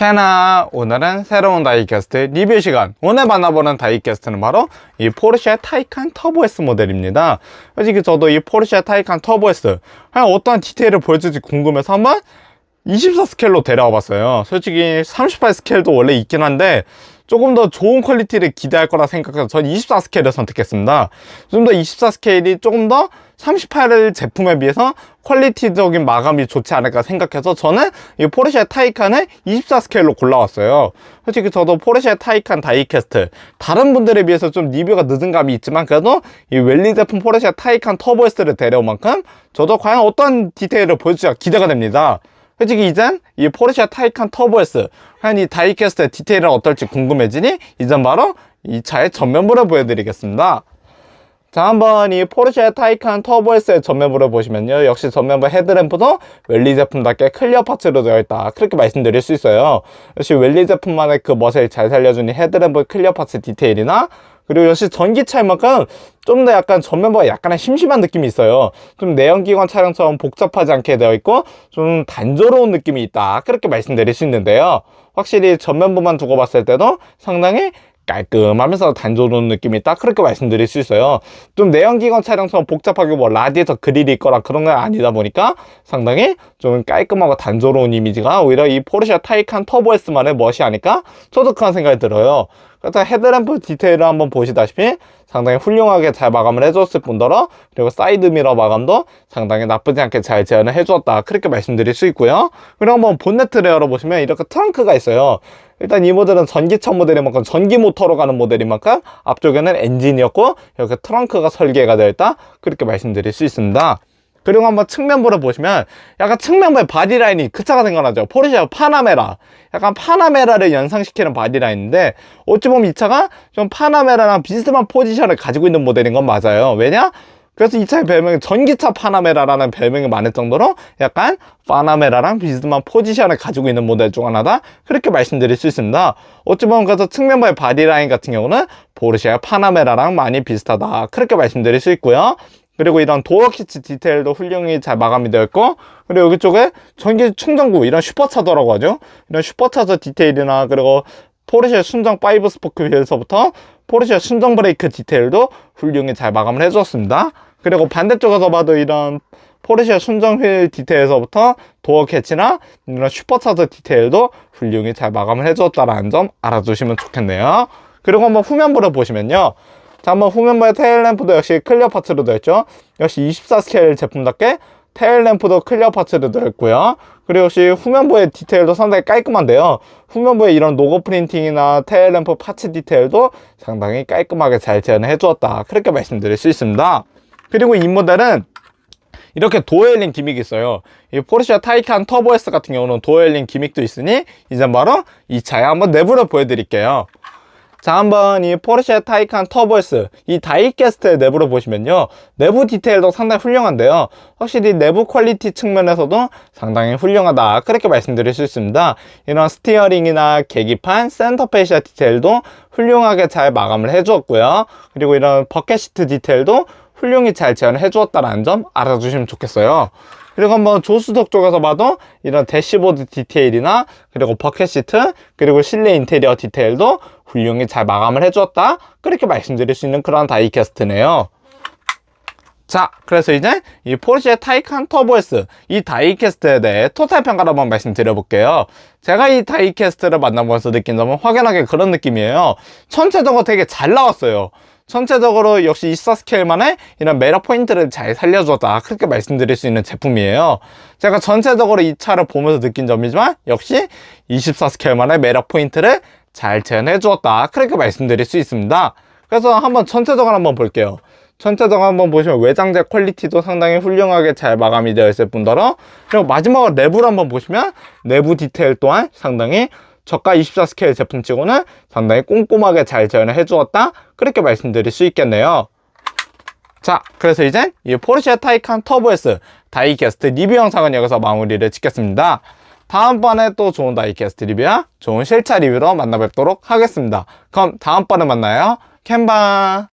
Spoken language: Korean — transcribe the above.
캐나 오늘은 새로운 다이캐스트 리뷰 시간. 오늘 만나보는 다이캐스트는 바로 이 포르쉐 타이칸 터보 S 모델입니다. 솔직히 저도 이 포르쉐 타이칸 터보 S 어떠한 디테일을 보여줄지 궁금해서 한번 24 스케일로 데려와 봤어요. 솔직히 38 스케일도 원래 있긴 한데 조금 더 좋은 퀄리티를 기대할 거라 생각해서 전 24 스케일을 선택했습니다. 좀 더 24 스케일이 조금 더 38을 제품에 비해서 퀄리티적인 마감이 좋지 않을까 생각해서 저는 이 포르쉐 타이칸을 24 스케일로 골라왔어요. 솔직히 저도 포르쉐 타이칸 다이캐스트 다른 분들에 비해서 좀 리뷰가 늦은 감이 있지만 그래도 이 웰리 제품 포르쉐 타이칸 터보 S를 데려온 만큼 저도 과연 어떤 디테일을 보여줄지가 기대가 됩니다. 솔직히 이젠 이 포르쉐 타이칸 터보 S 과연 이 다이캐스트의 디테일은 어떨지 궁금해지니 이젠 바로 이 차의 전면부를 보여드리겠습니다. 자, 한번 이 포르쉐 타이칸 터보 S의 전면부를 보시면요. 역시 전면부 헤드램프도 웰리 제품답게 클리어 파츠로 되어 있다. 그렇게 말씀드릴 수 있어요. 역시 웰리 제품만의 그 멋을 잘 살려주는 헤드램프 클리어 파츠 디테일이나 그리고 역시 전기차인 만큼 좀 더 약간 전면부가 약간의 심심한 느낌이 있어요. 좀 내연기관 차량처럼 복잡하지 않게 되어 있고 좀 단조로운 느낌이 있다. 그렇게 말씀드릴 수 있는데요. 확실히 전면부만 두고 봤을 때도 상당히 깔끔하면서 단조로운 느낌이 있다 그렇게 말씀드릴 수 있어요. 좀 내연기관 차량처럼 복잡하게 뭐 라디에이터 그릴이 있거나 그런 건 아니다 보니까 상당히 좀 깔끔하고 단조로운 이미지가 오히려 이 포르쉐 타이칸 터보 S만의 멋이 아닐까? 저도 그런 생각이 들어요 그래서 헤드램프 디테일을 한번 보시다시피 상당히 훌륭하게 잘 마감을 해줬을 뿐더러 그리고 사이드 미러 마감도 상당히 나쁘지 않게 잘 재현을 해주었다. 그렇게 말씀드릴 수 있고요. 그리고 한번 본네트를 열어보시면 이렇게 트렁크가 있어요. 일단 이 모델은 전기차 모델인 만큼 전기 모터로 가는 모델인 만큼 앞쪽에는 엔진이었고 이렇게 트렁크가 설계가 되어 있다. 그렇게 말씀드릴 수 있습니다 그리고 한번 측면부를 보시면 약간 측면부의 바디라인이 그 차가 생각나죠? 포르쉐 파나메라. 약간 파나메라를 연상시키는 바디라인인데 어찌 보면 이 차가 좀 파나메라랑 비슷한 포지션을 가지고 있는 모델인 건 맞아요. 왜냐? 그래서 이 차의 별명이 전기차 파나메라라는 별명이 많을 정도로 약간 파나메라랑 비슷한 포지션을 가지고 있는 모델 중 하나다. 그렇게 말씀드릴 수 있습니다. 어찌 보면 그래서 측면부의 바디라인 같은 경우는 포르쉐 파나메라랑 많이 비슷하다. 그렇게 말씀드릴 수 있고요 그리고 이런 도어 키치 디테일도 훌륭히 잘 마감이 되어 있고 그리고 여기 쪽에 전기 충전구 이런 슈퍼차저라고 하죠? 이런 슈퍼차저 디테일이나 그리고 포르쉐 순정 5 스포크 휠에서부터 포르쉐 순정 브레이크 디테일도 훌륭히 잘 마감을 해주었습니다. 그리고 반대쪽에서 봐도 이런 포르쉐 순정 휠 디테일에서부터 도어 캐치나 이런 슈퍼차저 디테일도 훌륭히 잘 마감을 해주었다는 점 알아두시면 좋겠네요. 그리고 한번 후면부를 보시면요 자, 한번 후면부의 테일 램프도 역시 클리어 파츠로 되어 있죠. 역시 24 스케일 제품답게 테일 램프도 클리어 파츠로 되어 있고요. 그리고 역시 후면부의 디테일도 상당히 깔끔한데요. 후면부의 이런 로고 프린팅이나 테일 램프 파츠 디테일도 상당히 깔끔하게 잘 재현해 주었다. 그렇게 말씀드릴 수 있습니다. 그리고 이 모델은 이렇게 도어엘링 기믹이 있어요. 이 포르쉐 타이칸 터보 S 같은 경우는 도어엘링 기믹도 있으니 이제 바로 이 차에 한번 내부를 보여드릴게요. 자 한번 이 포르쉐 타이칸 터보 S 이 다이캐스트의 내부를 보시면요. 내부 디테일도 상당히 훌륭한데요. 확실히 내부 퀄리티 측면에서도 상당히 훌륭하다. 그렇게 말씀드릴 수 있습니다. 이런 스티어링이나 계기판 센터 페이시아 디테일도 훌륭하게 잘 마감을 해주었고요. 그리고 이런 버켓 시트 디테일도 훌륭히 잘 재현해 주었다는 점 알아주시면 좋겠어요 그리고 한번 조수석 쪽에서 봐도 이런 대시보드 디테일이나 그리고 버켓 시트 그리고 실내 인테리어 디테일도 훌륭히 잘 마감을 해주었다. 그렇게 말씀드릴 수 있는 그런 다이캐스트네요. 자 그래서 이제 이 포르쉐 타이칸 터보 S 이 다이캐스트에 대해 토탈 평가를 한번 말씀드려 볼게요. 제가 이 다이캐스트를 만나보면서 느낀 점은 확연하게 그런 느낌이에요. 전체적으로 되게 잘 나왔어요 전체적으로 역시 24 스케일만의 이런 매력 포인트를 잘 살려줬다. 그렇게 말씀드릴 수 있는 제품이에요. 제가 전체적으로 이 차를 보면서 느낀 점이지만 역시 24 스케일만의 매력 포인트를 잘 재현해 주었다. 그렇게 말씀드릴 수 있습니다. 그래서 한번 전체적으로 한번 볼게요. 전체적으로 한번 보시면 외장재 퀄리티도 상당히 훌륭하게 잘 마감이 되어 있을 뿐더러 그리고 마지막으로 내부를 한번 보시면 내부 디테일 또한 상당히 저가 24 스케일 제품치고는 상당히 꼼꼼하게 잘 재현을 해주었다 그렇게 말씀드릴 수 있겠네요 자, 그래서 이제 이 포르쉐 타이칸 터보 S 다이캐스트 리뷰 영상은 여기서 마무리를 짓겠습니다. 다음번에 또 좋은 다이캐스트 리뷰와 좋은 실차 리뷰로 만나 뵙도록 하겠습니다. 그럼 다음번에 만나요. 캔바